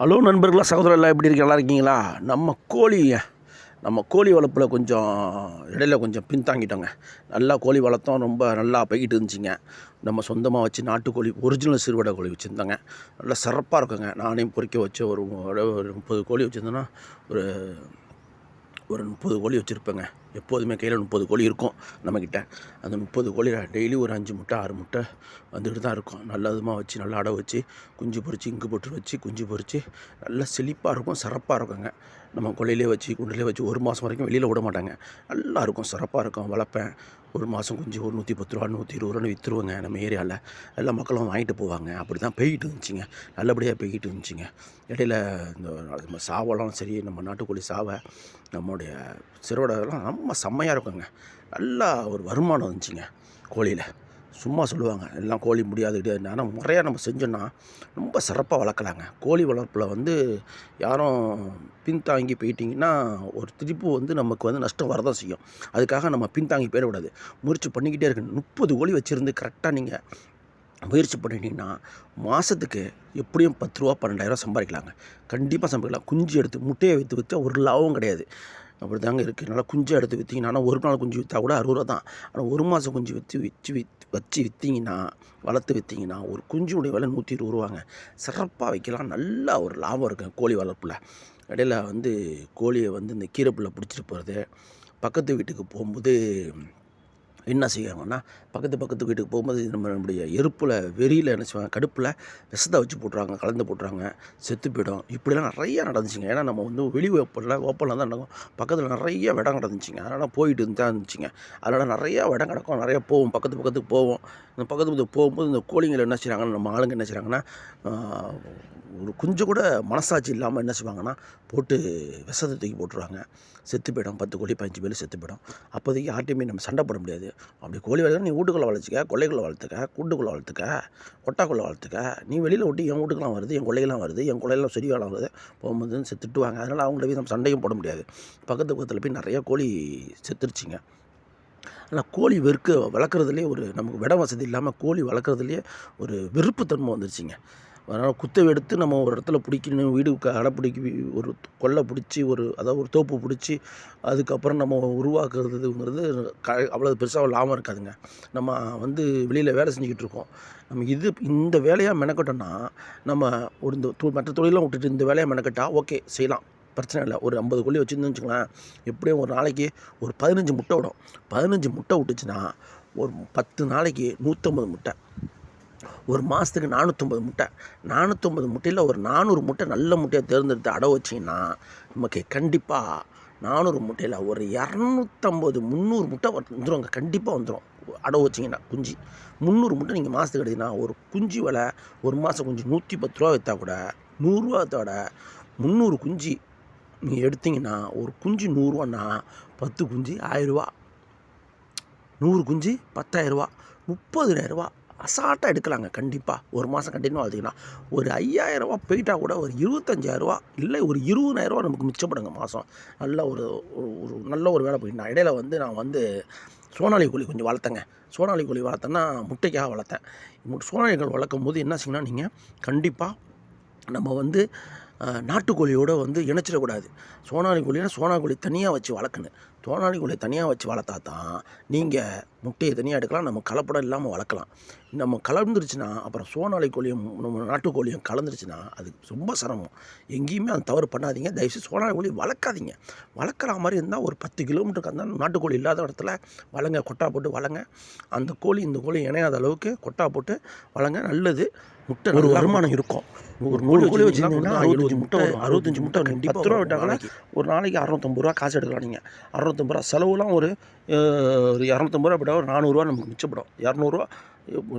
Hello நண்பர்களா சகோதரர்களா எப்படி இருக்கு நல்லா இருக்கீங்களா? நம்ம கோழிங்க நம்ம கோழி வளர்ப்பில் கொஞ்சம் இடையில கொஞ்சம் பின்தாங்கிட்டோங்க. நல்லா கோழி வளர்த்தோம். ரொம்ப நல்லா போய்கிட்டு இருந்துச்சுங்க. நம்ம சொந்தமாக வச்சு நாட்டுக்கோழி ஒரிஜினல் சிறுவடை கோழி வச்சுருந்தோங்க. நல்லா சிறப்பாக இருக்குங்க. நானே பொறிக்க வச்சு ஒரு ஒரு முப்பது கோழி வச்சுருந்தேன்னா ஒரு ஒரு முப்பது கோழி வச்சுருப்பேங்க. எப்போதுமே கையில் முப்பது கோழி இருக்கும் நம்மக்கிட்ட அந்த முப்பது கோழி டெய்லி ஒரு அஞ்சு முட்டை ஆறு முட்டை வந்துக்கிட்டு தான் இருக்கும். நல்ல விதமாக வச்சு நல்லா அடை வச்சு குஞ்சு பொரித்து இங்கு போட்டு வச்சு குஞ்சு பொறிச்சு நல்லா செழிப்பாக இருக்கும் சிறப்பாக இருக்குங்க. நம்ம கொள்ளையிலே வச்சு குண்டிலே வச்சு ஒரு மாதம் வரைக்கும் வெளியில் விட மாட்டாங்க. நல்லா இருக்கும் சிறப்பாக இருக்கும். வளர்ப்பேன். ஒரு மாதம் கொஞ்சம் ஒரு நூற்றி பத்து ரூபா நூற்றி இருபது ரூபான்னு விற்றுருவாங்க நம்ம ஏரியாவில் எல்லா மக்களும் வாங்கிட்டு போவாங்க. அப்படி தான் போய்கிட்டு இருந்துச்சுங்க. நல்லபடியாக போய்கிட்டு இருந்துச்சுங்க. இடையில இந்த நம்ம சாவெல்லாம் சரி நம்ம நாட்டுக்கோழி சாவை நம்முடைய சிறுவடெல்லாம் ரொம்ப செம்மையாக இருக்குங்க. நல்லா ஒரு வருமானம் இருந்துச்சுங்க கோழியில். சும்மா சொல்லுவாங்க எல்லாம் கோழி முடியாது கிடையாது ஆனால் முறையாக நம்ம செஞ்சோன்னா ரொம்ப சிறப்பாக வளர்க்கலாங்க. கோழி வளர்ப்பில் வந்து யாரும் பின்தாங்கி போயிட்டிங்கன்னா ஒரு திருப்பு வந்து நமக்கு வந்து நஷ்டம் வரதான் செய்யும். அதுக்காக நம்ம பின்தாங்கி போயிடக்கூடாது. முயற்சி பண்ணிக்கிட்டே இருக்கணும். முப்பது கோழி வச்சுருந்து கரெக்டாக நீங்கள் முயற்சி பண்ணிட்டீங்கன்னா மாதத்துக்கு எப்படியும் பத்து ரூபா பன்னெண்டாயிரரூவா சம்பாதிக்கலாங்க. கண்டிப்பாக சம்பாதிக்கலாம். குஞ்சு எடுத்து முட்டையை விற்று விற்றா ஒரு லாபம் கிடையாது. அப்படி தாங்க இருக்குது நல்லா குஞ்சு எடுத்து விற்றீங்கன்னா ஒரு நாள் குஞ்சு விற்றா கூட அறுபது ரூபா தான். ஆனால் ஒரு மாதம் குஞ்சு விற்று விற்று வித் வச்சு விற்றீங்கன்னா வளர்த்து விற்றீங்கன்னா ஒரு குஞ்சுடைய விலை நூற்றி இருபது ரூபாங்க. சிறப்பாக வைக்கலாம். நல்லா ஒரு லாபம் இருக்குங்க கோழி வளர்ப்பில். இடையில வந்து கோழியை வந்து இந்த கீரைப்புள்ள பிடிச்சிட்டு போகிறது பக்கத்து வீட்டுக்கு போகும்போது என்ன செய்வாங்கன்னா பக்கத்து பக்கத்து வீட்டுக்கு போகும்போது நம்ம நம்முடைய எருப்பில் வெறியில் என்ன செய்வாங்க கடுப்பில் விஷத்தை வச்சு போட்டுறாங்க கலந்து போட்டுறாங்க செத்து போயிடும். இப்படிலாம் நிறையா நடந்துச்சுங்க. ஏன்னா நம்ம வந்து வெளி ஓப்பனில் ஓப்பனில் தான் நடக்கும். பக்கத்தில் நிறைய இடம் நடந்துச்சுங்க அதனால் போயிட்டு தான் இருந்துச்சுங்க. அதனால் நிறையா இடம் கிடக்கும். நிறையா போவோம். பக்கத்து பக்கத்துக்கு போவோம். இந்த பக்கத்து பக்கத்துக்கு போகும்போது இந்த கோழிங்களை என்ன செய்கிறாங்கன்னா நம்ம ஆளுங்க என்ன செய்கிறாங்கன்னா ஒரு கொஞ்சம் கூட மனசாட்சி இல்லாமல் என்ன செய்வாங்கன்னா போட்டு விஷத்தை தூக்கி போட்டுருவாங்க. செத்து போயிடும். பத்து கோழி பதினஞ்சு பேர் செத்து போயிடும். அப்போதைக்கு யார்ட்டையுமே நம்ம சண்டை போட முடியாது. அப்படி கோழி வளர்க்க நீ வீட்டுக்குள்ளே வளர்த்துக்க கொள்ளைக்குள்ளே வளர்த்துக்க கூட்டுக்குள்ளே வளர்த்துக்க கொட்டாக்குள்ளே வளர்த்துக்க. நீ வெளியில் விட்டு என் வீட்டுக்குலாம் வருது என் கொள்ளையெல்லாம் வருது என் கொள்ளையெல்லாம் செடி வேலை வருது. போகும்போது செத்துட்டுவாங்க அதனால் அவங்கள போய் நம்ம சண்டையும் போட முடியாது. பக்கத்து பக்கத்தில் போய் நிறையா கோழி செத்துருச்சிங்க. ஆனால் கோழி வெறுக்க வளர்க்குறதுலேயே ஒரு நமக்கு விட வசதி இல்லாமல் கோழி வளர்க்குறதுலேயே ஒரு வெறுப்புத்தன்மை வந்துருச்சுங்க. அதனால் குத்தை எடுத்து நம்ம ஒரு இடத்துல பிடிக்கணும் வீடு கடை பிடிக்கி ஒரு கொல்லை பிடிச்சி ஒரு அதாவது ஒரு தோப்பு பிடிச்சி அதுக்கப்புறம் நம்ம உருவாக்குறதுங்கிறது க அவ்வளோ பெருசாக லாபம் இருக்காதுங்க. நம்ம வந்து வெளியில் வேலை செஞ்சுக்கிட்டு இருக்கோம். நம்ம இது இந்த வேலையாக மெனக்கட்டோன்னா நம்ம ஒரு இந்த தொ- மற்ற தொழிலாம் விட்டுட்டு இந்த வேலையை மெனக்கட்டா ஓகே செய்யலாம். பிரச்சனை இல்லை. ஒரு ஐம்பது கோழி வச்சுருந்தோம்னு வச்சுக்கலாம் எப்படியும் ஒரு நாளைக்கு ஒரு பதினஞ்சு முட்டை விடும். பதினஞ்சு முட்டை விட்டுச்சுன்னா ஒரு பத்து நாளைக்கு நூற்றம்பது முட்டை. ஒரு மாதத்துக்கு நானூற்றம்பது முட்டை. நானூற்றம்பது முட்டையில் ஒரு நானூறு முட்டை நல்ல முட்டையை தேர்ந்தெடுத்து அடை வச்சிங்கன்னா நமக்கு கண்டிப்பாக நானூறு முட்டையில் ஒரு இரநூத்தம்பது முந்நூறு முட்டை வந்துடுங்க கண்டிப்பாக வந்துடும் அடை வச்சிங்கன்னா குஞ்சு. முந்நூறு முட்டை நீங்கள் மாதத்துக்கு எடுத்தீங்கன்னா ஒரு குஞ்சு விலை ஒரு மாதம் குஞ்சு நூற்றி பத்து ரூபா விற்றா கூட நூறுரூவாத்தோட முந்நூறு குஞ்சு நீங்கள் எடுத்தீங்கன்னா ஒரு குஞ்சு நூறுரூவான்னா பத்து குஞ்சு ஆயிரரூவா நூறு குஞ்சு பத்தாயிரரூவா முப்பதுனாயிரரூவா அசால்ட்டாக எடுக்கலாங்க கண்டிப்பாக ஒரு மாதம் கண்டினியூ வளர்த்திங்கன்னா ஒரு ஐயாயிரரூவா போயிட்டால் கூட ஒரு இருபத்தஞ்சாயிரரூவா இல்லை ஒரு இருபதாயிரரூவா நமக்கு மிச்சப்படுங்க மாதம் நல்ல ஒரு ஒரு- நல்ல ஒரு வேலை போயிட்டு நான் இடையில வந்து நான் வந்து சோனாலி கோழி கொஞ்சம் வளர்த்தேங்க. சோனாலி கோழி வளர்த்தேன்னா முட்டைக்காக வளர்த்தேன். மு- வளர்க்கும் போது என்ன செய்யணும்னா நீங்கள் கண்டிப்பாக நம்ம வந்து நாட்டுக்கோழியோடு வந்து இணைச்சிடக்கூடாது. சோனாலி கோழினா சோனா கோழி தனியாக வச்சு வளர்க்கணும். சோனாலி கோழியை தனியாக வச்சு வளர்த்தா தான் நீங்கள் முட்டையை தனியாக எடுக்கலாம் நம்ம கலப்படம் இல்லாமல் வளர்க்கலாம். நம்ம கலந்துருச்சுன்னா அப்புறம் சோனாலி கோழியும் நம்ம நாட்டுக்கோழியும் கலந்துருச்சுன்னா அது ரொம்ப சிரமம். எங்கேயுமே அந்த தவறு பண்ணாதீங்க. தயவுசெய்து சோனாலி கோழி வளர்க்காதீங்க. வளர்க்குற மாதிரி இருந்தால் ஒரு பத்து கிலோமீட்டருக்கு அந்த நாட்டுக்கோழி இல்லாத இடத்துல வளங்க கொட்டா போட்டு வளங்க. அந்த கோழி இந்த கோழி இணையாத அளவுக்கு கொட்டா போட்டு வளங்க. நல்லது. முட்டை ஒரு வருமானம் இருக்கும். ஒரு நூறு கோழி வச்சுருந்தீங்கன்னா அறுபத்தஞ்சு முட்டை வரும். அறுபத்தஞ்சு முட்டை கண்டிப்பாக பத்து ரூபா விட்டாங்கன்னா ஒரு நாளைக்கு அறநூத்தம்பது ரூபா காசு எடுக்கலாம் நீங்கள் இரநூத்தம்பது ரூபா செலவுலாம் ஒரு ஒரு இரநூத்தம்பது ரூபா போட்டால் ஒரு நானூறுரூவா நமக்கு மிச்சப்படும். இரநூறுவா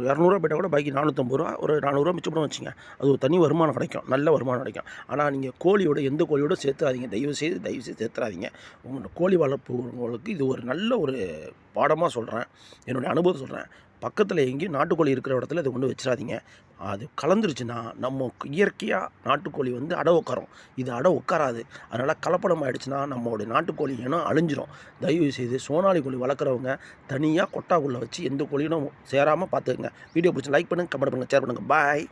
இரநூறுவா போட்டால் கூட பாக்கி நானூற்றம்பது ரூபா ஒரு நானூறுரூவா மிச்சப்படம் வச்சுங்க அது ஒரு தனி வருமானம் கிடைக்கும். நல்ல வருமானம் கிடைக்கும். ஆனால் நீங்கள் கோழியோட எந்த கோழியோட சேர்த்துறாதீங்க. தயவு செய்து தயவு செய்து சேர்த்துறாதீங்க. உங்களோட கோழி வளர்ப்புங்களுக்கு இது ஒரு நல்ல ஒரு பாடமாக சொல்கிறேன் என்னுடைய அனுபவம் சொல்கிறேன் பக்கத்தில் எங்கேயும் நாட்டுக்கோழி இருக்கிற இடத்துல இதை கொண்டு வச்சிடாதீங்க. அது கலந்துருச்சுன்னா நம்ம இயற்கையாக நாட்டுக்கோழி வந்து அடை உட்காரும் இது அடை உட்காராது அதனால் கலப்படம் ஆகிடுச்சுன்னா நம்மளுடைய நாட்டுக்கோழி இனம் அழிஞ்சிரும். தயவு செய்து சோனாலி கோழி வளர்க்குறவங்க தனியாக கொட்டாக்குள்ளே வச்சு எந்த கோழியும் சேராமல் பார்த்துக்கங்க. வீடியோ பிடிச்சி லைக் பண்ணுங்கள் கமெண்ட் பண்ணுங்கள் ஷேர் பண்ணுங்கள் பாய்